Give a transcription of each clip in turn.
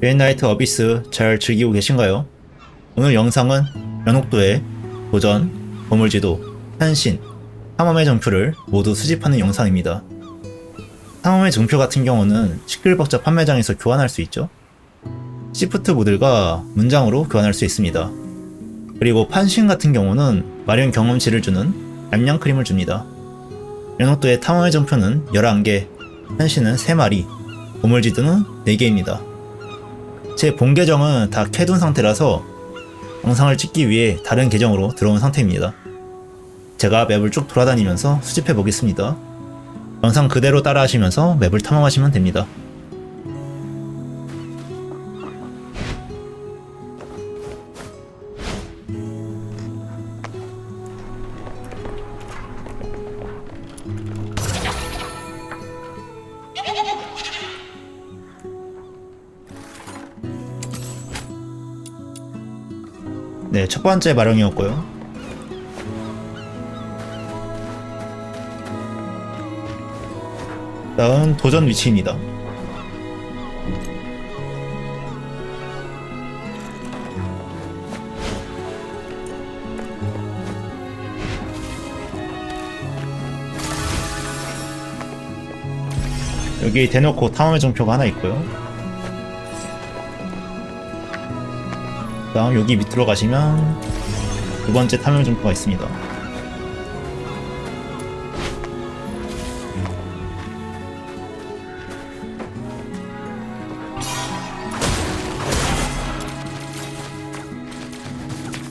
레인나이트 어비스 잘 즐기고 계신가요? 오늘 영상은 연옥도의 도전, 보물지도, 한신, 탐험의 정표를 모두 수집하는 영상입니다. 탐험의 정표 같은 경우는 시끌벅적 판매장에서 교환할 수 있죠. 시프트 모델과 문장으로 교환할 수 있습니다. 그리고 판신 같은 경우는 마련 경험치를 주는 얌양 크림을 줍니다. 연옥도의 탐험의 정표는 11개, 한신은 3마리, 보물지도는 4개입니다. 제 본 계정은 다 캐둔 상태라서 영상을 찍기 위해 다른 계정으로 들어온 상태입니다. 제가 맵을 쭉 돌아다니면서 수집해 보겠습니다. 영상 그대로 따라 하시면서 맵을 탐험하시면 됩니다. 네, 첫 번째 마령이었고요. 다음 도전 위치입니다. 여기 대놓고 탐험의 정표가 하나 있고요. 다음 여기 밑으로 가시면 두 번째 탐험 점포가 있습니다.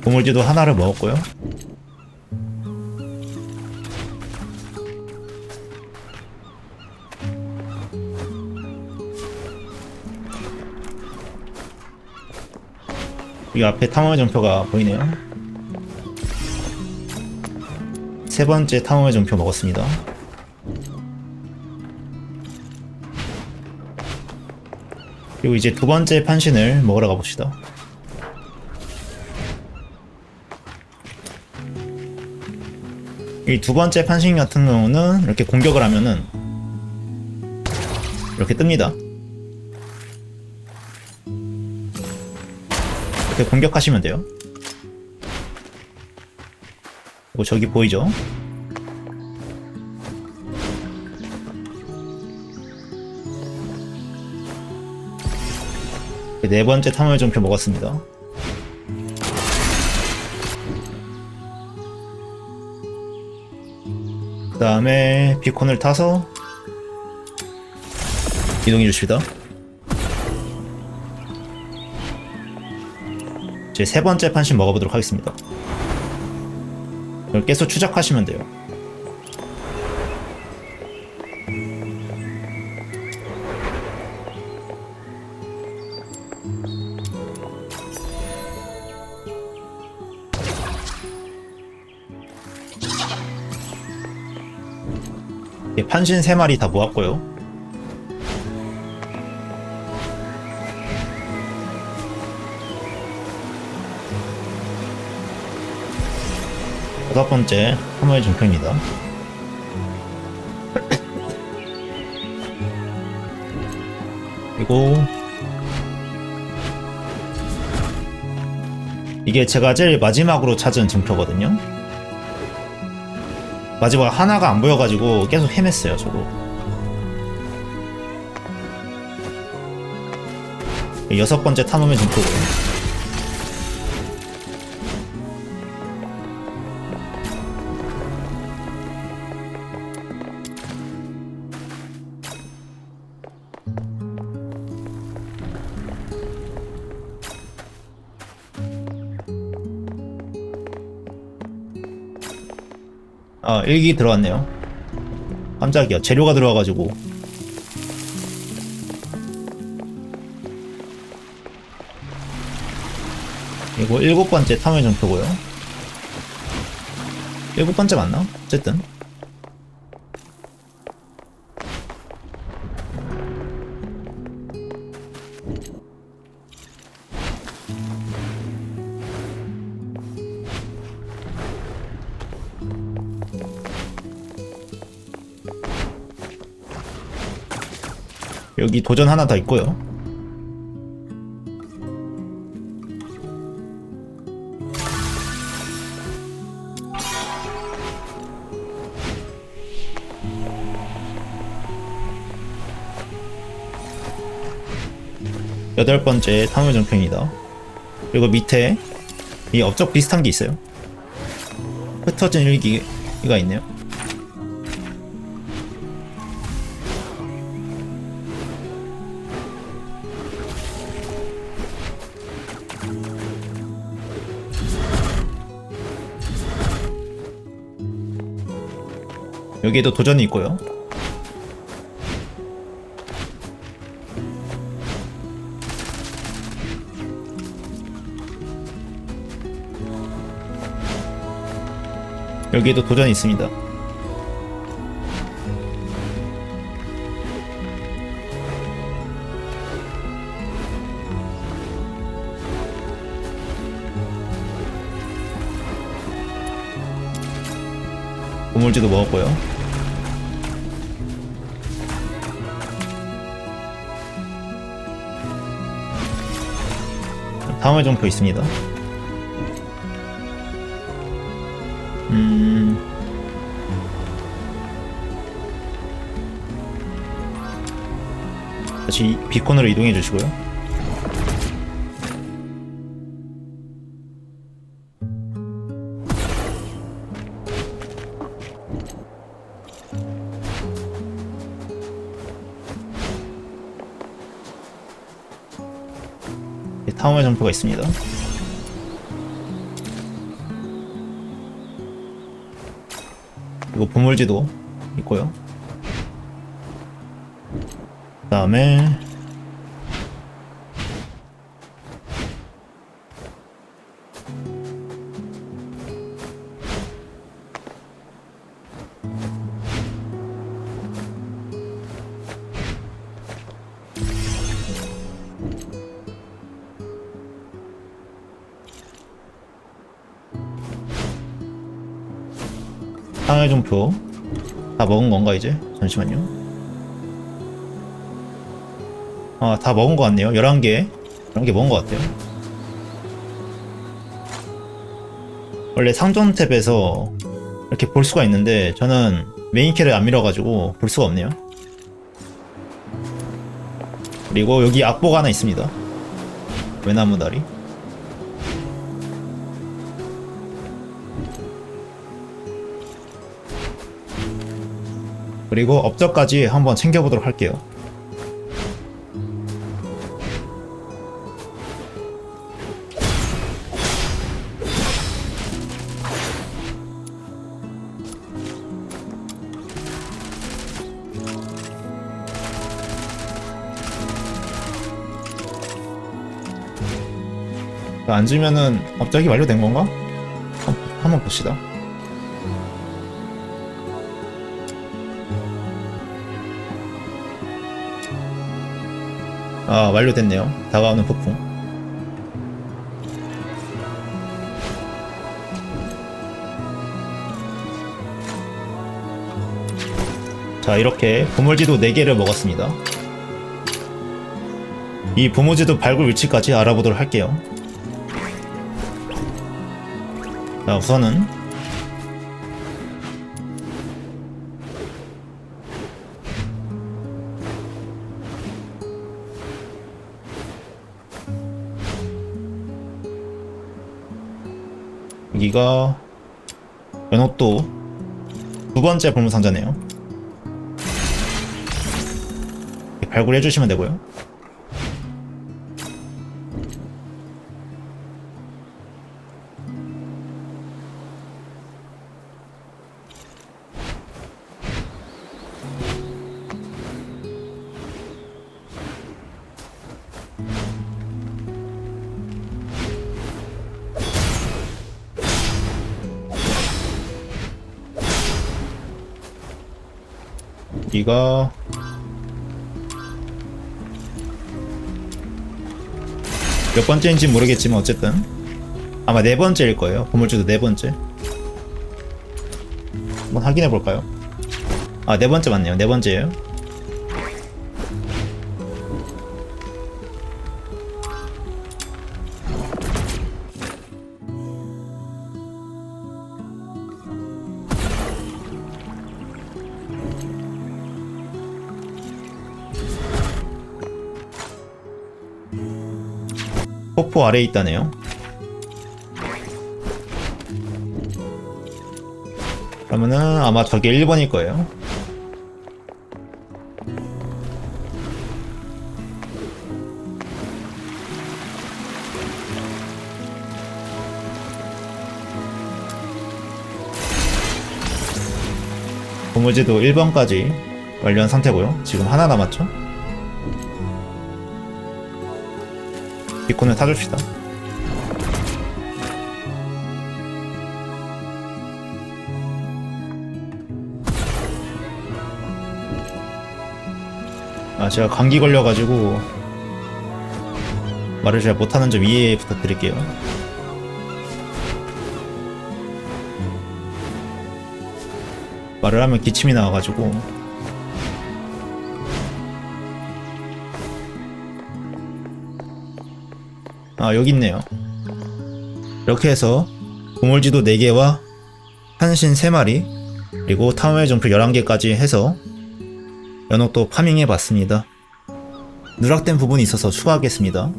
보물지도 하나를 먹었고요. 이 앞에 탐험의 점표가 보이네요. 세 번째 탐험의 점표 먹었습니다. 그리고 이제 두 번째 판신을 먹으러 가봅시다. 이 두 번째 판신 같은 경우는 이렇게 공격을 하면은 이렇게 뜹니다. 이렇게 공격하시면 돼요. 그리고 저기 보이죠? 네 번째 탐험의 점표 먹었습니다. 그 다음에 비콘을 타서 이동해 주십니다. 이제 세 번째 판신 먹어보도록 하겠습니다. 계속 추적하시면 돼요. 예, 판신 3마리 다 모았고요. 여섯 번째 탐험의 증표입니다. 그리고 이게 제가 제일 마지막으로 찾은 증표거든요. 마지막 하나가 안 보여가지고 계속 헤맸어요, 저도. 여섯 번째 탐험의 증표고요. 아, 일기 들어왔네요. 깜짝이야. 재료가 들어와가지고. 이거 일곱 번째 탐의 점표고요. 일곱 번째 맞나? 어쨌든. 여기 도전 하나 더 있고요. 여덟 번째 탐험 전평이다. 그리고 밑에 이 업적 비슷한 게 있어요. 흩어진 일기가 있네요. 여기에도 도전이 있고요. 여기에도 도전이 있습니다. 보물지도 먹었고요. 다음에 점표 있습니다. 음. 다시 비콘으로 이동해 주시고요. 타움의 점표가 있습니다. 그리고 보물지도 있고요. 그 다음에 상해 점표 다 먹은 건가 이제? 잠시만요. 아, 다 먹은 것 같네요. 11개. 11개 먹은 것 같아요. 원래 상점 탭에서 이렇게 볼 수가 있는데 저는 메인 캐를 안 밀어가지고 볼 수가 없네요. 그리고 여기 악보가 하나 있습니다. 외나무 다리. 그리고 업적까지 한번 챙겨보도록 할게요. 앉으면은 업적이 완료된 건가? 한- 한번 봅시다. 아 완료됐네요. 다가오는 폭풍. 자 이렇게 보물지도 4개를 먹었습니다. 이 보물지도 발굴 위치까지 알아보도록 할게요. 자 우선은 여기가 연옥도 두 번째 보물 상자네요. 발굴해 주시면 되고요. 이가 몇 번째인지 모르겠지만 어쨌든 아마 네 번째일 거예요. 보물주도 네 번째. 한번 확인해 볼까요? 아, 네 번째 맞네요. 네 번째예요. 폭포 아래에 있다네요. 그러면은 아마 저게 1번일 거예요. 고무지도 1번까지 완료한 상태고요. 지금 하나 남았죠? 비콘을 타줍시다. 아, 제가 감기 걸려가지고 말을 잘 못하는 점 이해 부탁드릴게요. 말을 하면 기침이 나와가지고 아 여기 있네요. 이렇게 해서 보물지도 4개와 한신 3마리 그리고 타워의 점프 11개까지 해서 연옥도 파밍해 봤습니다. 누락된 부분이 있어서 추가하겠습니다.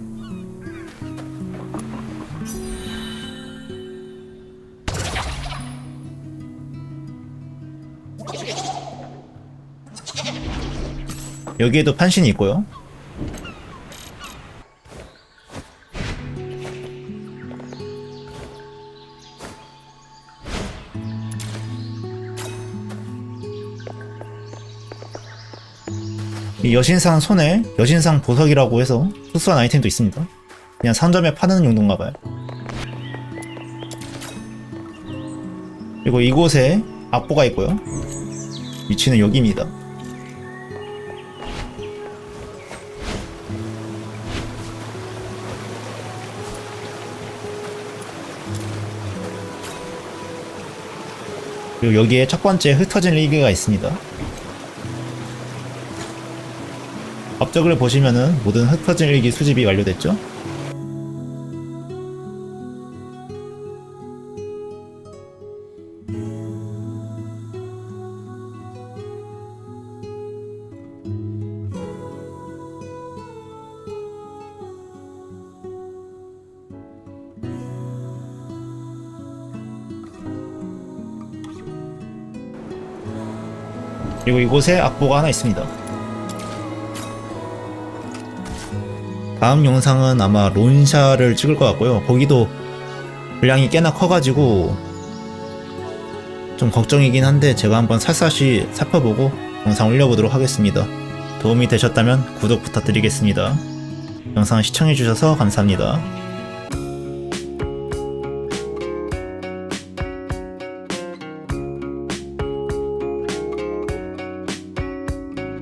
여기에도 판신이 있고요 여신상 손에 여신상 보석이라고 해서 특수한 아이템도 있습니다. 그냥 상점에 파는 용도인가 봐요. 그리고 이곳에 악보가 있고요. 위치는 여기입니다. 그리고 여기에 첫 번째 흩어진 리그가 있습니다. 업적을 보시면은 모든 흩어진 일기 수집이 완료됐죠? 그리고 이곳에 악보가 하나 있습니다. 다음 영상은 아마 론샤를 찍을 것 같고요. 거기도 분량이 꽤나 커가지고 좀 걱정이긴 한데 제가 한번 살살시 살펴보고 영상 올려보도록 하겠습니다. 도움이 되셨다면 구독 부탁드리겠습니다. 영상 시청해주셔서 감사합니다.